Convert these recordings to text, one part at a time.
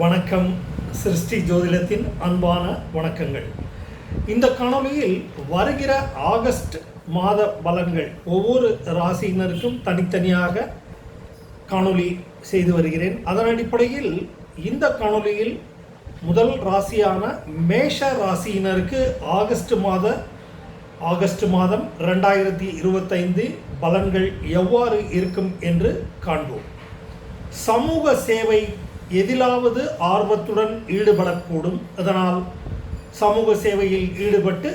வணக்கம் சிருஷ்டி ஜோதிடத்தின் அன்பான வணக்கங்கள். இந்த காணொளியில் வருகிற ஆகஸ்ட் மாத பலன்கள் ஒவ்வொரு ராசியினருக்கும் தனித்தனியாக காணொளி செய்து வருகிறேன். அதன் அடிப்படையில் இந்த காணொலியில் முதல் ராசியான மேஷ ராசியினருக்கு ஆகஸ்ட் மாத ஆகஸ்ட் மாதம் ரெண்டாயிரத்தி இருபத்தைந்து பலன்கள் எவ்வாறு இருக்கும் என்று காண்போம். சமூக சேவை எதிலாவது ஆர்வத்துடன் ஈடுபடக்கூடும். அதனால் சமூக சேவையில் ஈடுபட்டு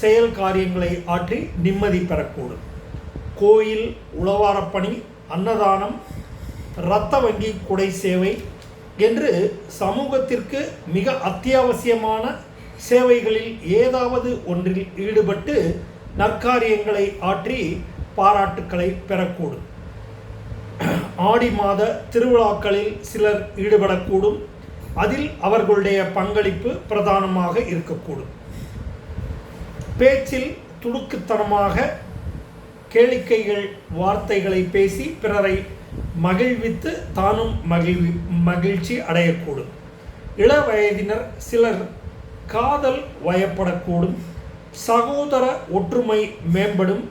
செயல் காரியங்களை ஆற்றி நிம்மதி பெறக்கூடும். கோயில் உளவாரப்பணி அன்னதானம் இரத்த வங்கி குடை சேவை என்று சமூகத்திற்கு மிக அத்தியாவசியமான சேவைகளில் ஏதாவது ஒன்றில் ஈடுபட்டு நற்காரியங்களை ஆற்றி பாராட்டுக்களை பெறக்கூடும். ஆடி மாத திருவிழாக்களில் சிலர் ஈடுபடக்கூடும். அதில் அவர்களுடைய பங்களிப்பு பிரதானமாக இருக்கக்கூடும். பேச்சில் துடுக்குத்தனமாக கேளிக்கைகள் வார்த்தைகளை பேசி பிறரை மகிழ்வித்து தானும் மகிழ்வி மகிழ்ச்சி அடையக்கூடும். இள வயதினர் சிலர் காதல் வயப்படக்கூடும். சகோதர ஒற்றுமை மேம்படும்.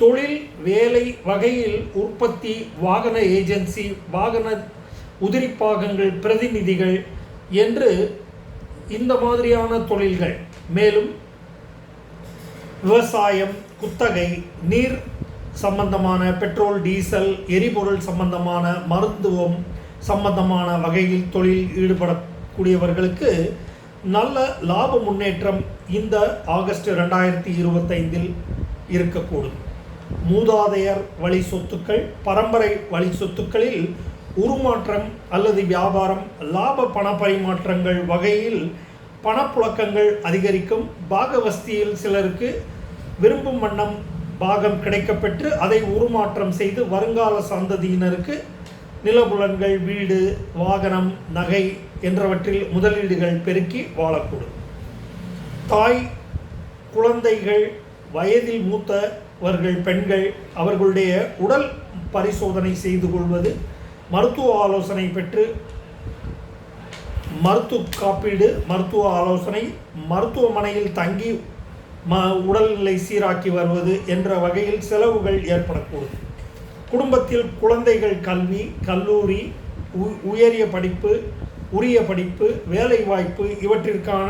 தொழில் வேலை வகையில் உற்பத்தி வாகன ஏஜென்சி வாகன உதிரிப்பாகங்கள் பிரதிநிதிகள் என்று இந்த மாதிரியான தொழில்கள். மேலும் விவசாயம் குத்தகை நீர் சம்பந்தமான பெட்ரோல் டீசல் எரிபொருள் சம்பந்தமான மருத்துவம் சம்பந்தமான வகையில் தொழில் ஈடுபடக்கூடியவர்களுக்கு நல்ல லாப முன்னேற்றம் இந்த ஆகஸ்ட் ரெண்டாயிரத்தி இருபத்தைந்தில் இருக்கக்கூடும். மூதாதையர் வழி சொத்துக்கள் பரம்பரை வழி சொத்துக்களில் உருமாற்றம் அல்லது வியாபாரம் லாப பண பரிமாற்றங்கள் வகையில் பணப்புழக்கங்கள் அதிகரிக்கும். பாகவஸ்தியில் சிலருக்கு விரும்பும் வண்ணம் பாகம் கிடைக்கப்பெற்று அதை உருமாற்றம் செய்து வருங்கால சந்ததியினருக்கு நிலபுலன்கள் வீடு வாகனம் நகை என்றவற்றில் முதலீடுகள் பெருக்கி வாழக்கூடும். தாய் குழந்தைகள் வயதில் மூத்த அவர்கள் பெண்கள் அவர்களுடைய உடல் பரிசோதனை செய்து கொள்வது மருத்துவ ஆலோசனை பெற்று மருத்துவ காப்பீடு மருத்துவ ஆலோசனை மருத்துவமனையில் தங்கி ம உடல்நிலை சீராக்கி வருவது என்ற வகையில் செலவுகள் ஏற்படக்கூடும். குடும்பத்தில் குழந்தைகள் கல்வி கல்லூரி உ- உயரிய படிப்பு உரிய படிப்பு வேலைவாய்ப்பு இவற்றிற்கான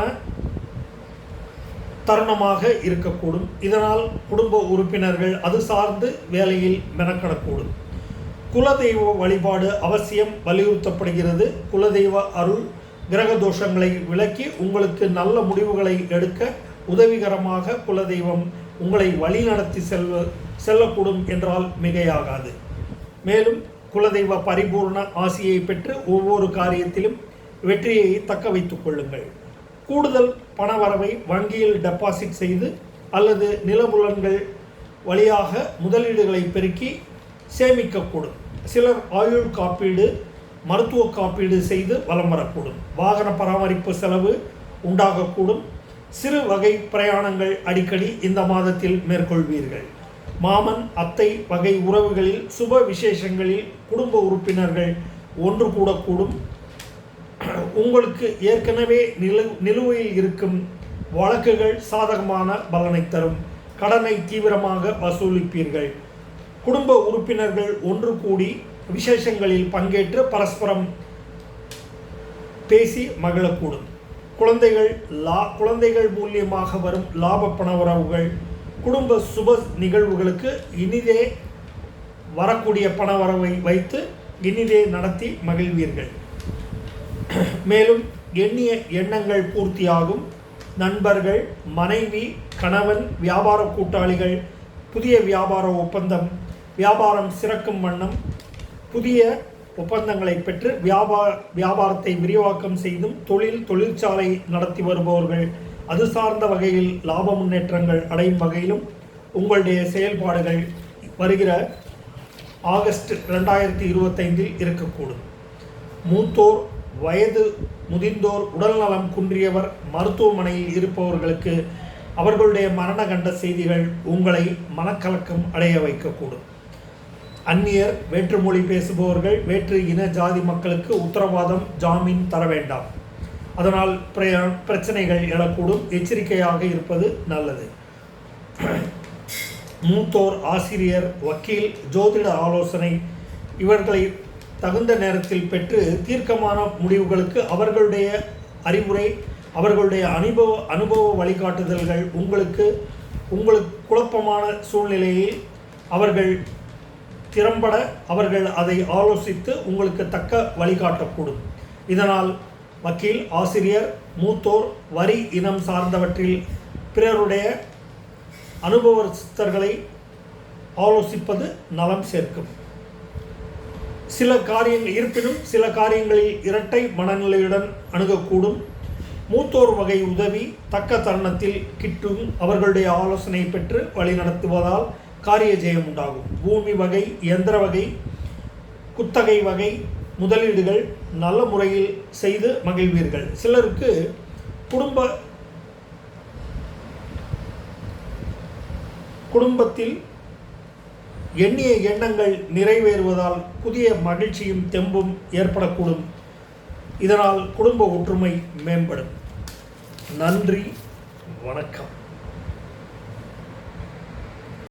தருணமாக இருக்கக்கூடும். இதனால் குடும்ப உறுப்பினர்கள் அது சார்ந்து வேலையில் மெனக்கடக்கூடும். குலதெய்வ வழிபாடு அவசியம் வலியுறுத்தப்படுகிறது. குலதெய்வ அருள் கிரக தோஷங்களை விளக்கி உங்களுக்கு நல்ல முடிவுகளை எடுக்க உதவிகரமாக குலதெய்வம் உங்களை வழிநடத்தி செல்வ செல்லக்கூடும் என்றால் மிகையாகாது. மேலும் குலதெய்வ பரிபூர்ண ஆசியை பெற்று ஒவ்வொரு காரியத்திலும் வெற்றியை தக்க வைத்துக் கொள்ளுங்கள். கூடுதல் பண வரவை வங்கியில் டெபாசிட் செய்து அல்லது நிலபுலன்கள் வழியாக முதலீடுகளை பெருக்கி சேமிக்கக்கூடும். சிலர் ஆயுள் காப்பீடு மருத்துவ காப்பீடு செய்து வலம் வரக்கூடும். வாகன பராமரிப்பு செலவு உண்டாகக்கூடும். சிறு வகை பிரயாணங்கள் அடிக்கடி இந்த மாதத்தில் மேற்கொள்வீர்கள். மாமன் அத்தை வகை உறவுகளில் சுப விசேஷங்களில் குடும்ப உறுப்பினர்கள் ஒன்று கூடக்கூடும். உங்களுக்கு ஏற்கனவே நிலு நிலுவையில் இருக்கும் வழக்குகள் சாதகமான பலனை தரும். கடனை தீவிரமாக வசூலிப்பீர்கள். குடும்ப உறுப்பினர்கள் ஒன்று கூடி விசேஷங்களில் பங்கேற்று பரஸ்பரம் பேசி மகிழக்கூடும். குழந்தைகள் லா குழந்தைகள் மூலியமாக வரும் லாப பண உறவுகள் குடும்ப சுப நிகழ்வுகளுக்கு இனிதே வரக்கூடிய பணவரவை வைத்து இனிதே நடத்தி மகிழ்வீர்கள். மேலும் எண்ணிய எண்ணங்கள் பூர்த்தியாகும். நண்பர்கள் மனைவி கணவன் வியாபார கூட்டாளிகள் புதிய வியாபார ஒப்பந்தம் வியாபாரம் சிறக்கும் வண்ணம் புதிய ஒப்பந்தங்களை பெற்று வியாபார வியாபாரத்தை விரிவாக்கம் செய்தும் தொழில் தொழிற்சாலை நடத்தி வருபவர்கள் அது சார்ந்த வகையில் லாப முன்னேற்றங்கள் அடையும் வகையிலும் உங்களுடைய செயல்பாடுகள் வருகிற ஆகஸ்ட் ரெண்டாயிரத்தி இருபத்தைந்தில் இருக்கக்கூடும். மூத்தோர் வயது முதிர்ந்தோர் உடல்நலம் குன்றியவர் மருத்துவமனையில் இருப்பவர்களுக்கு அவர்களுடைய மரண கண்ட செய்திகள் உங்களை மனக்கலக்கம் அடைய வைக்கக்கூடும். அந்நியர் வேற்று மொழி பேசுபவர்கள் வேற்று இன ஜாதி மக்களுக்கு உத்தரவாதம் ஜாமீன் தர வேண்டாம். அதனால் பிரச்சனைகள் எழக்கூடும். எச்சரிக்கையாக இருப்பது நல்லது. மூத்தோர் ஆசிரியர் வக்கீல் ஜோதிட ஆலோசனை இவர்களை தகுந்த நேரத்தில் பெற்று தீர்க்கமான முடிவுகளுக்கு அவர்களுடைய அறிவுரை அவர்களுடைய அனுபவ அனுபவ வழிகாட்டுதல்கள் உங்களுக்கு உங்களுக்கு குழப்பமான சூழ்நிலையில் அவர்கள் திறம்பட அவர்கள் அதை ஆலோசித்து உங்களுக்கு தக்க வழிகாட்டக்கூடும். இதனால் வக்கீல் ஆசிரியர் மூத்தோர் வரி இனம் சார்ந்தவற்றில் பிறருடைய அனுபவஸ்தர்களை ஆலோசிப்பது நலம் சேர்க்கும். சில காரியங்கள் இருப்பினும் சில காரியங்களில் இரட்டை மனநிலையுடன் அணுகக்கூடும். மூத்தோர் வகை உதவி தக்க தருணத்தில் கிட்டும் அவர்களுடைய ஆலோசனை பெற்று வழிநடத்துவதால் காரிய ஜெயம் உண்டாகும். பூமி வகை இயந்திர வகை குத்தகை வகை முதலீடுகள் நல்ல முறையில் செய்து மகிழ்வீர்கள். சிலருக்கு குடும்ப குடும்பத்தில் எண்ணிய எண்ணங்கள் நிறைவேறுவதால் புதிய மகிழ்ச்சியும் தெம்பும் ஏற்படக்கூடும். இதனால் குடும்ப ஒற்றுமை மேம்படும். நன்றி. வணக்கம்.